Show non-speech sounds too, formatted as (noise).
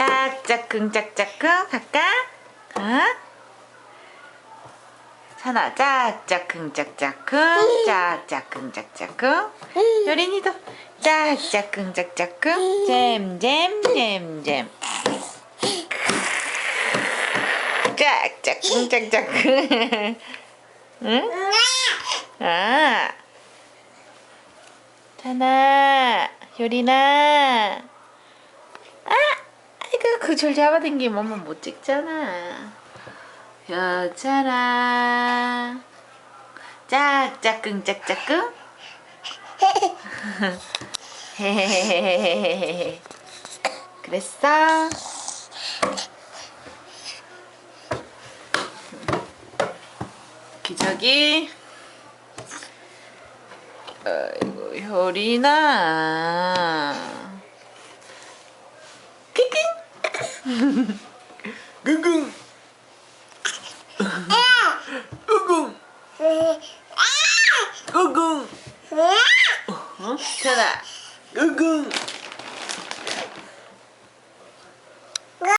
짝짝꿍 짝짝꿍. 할까? 어? 찬아 짝짝꿍 짝짝꿍 짝짝꿍 짝짝꿍. 효린이도 짝짝꿍 짝짝꿍. 잼잼 잼잼. 짝짝꿍 짝짝꿍. 응? 아. 찬아 효린아. 아 아이고 그 줄 잡아당기면 엄마 못 찍잖아. 여자라. 짝짝꿍 짝짝꿍? 헤헤헤헤헤헤 (laughs) 그랬어? 기저귀. 아이고 효리나 ぐんぐん。ぐんぐん。ぐんぐん。ただ。ぐんぐん。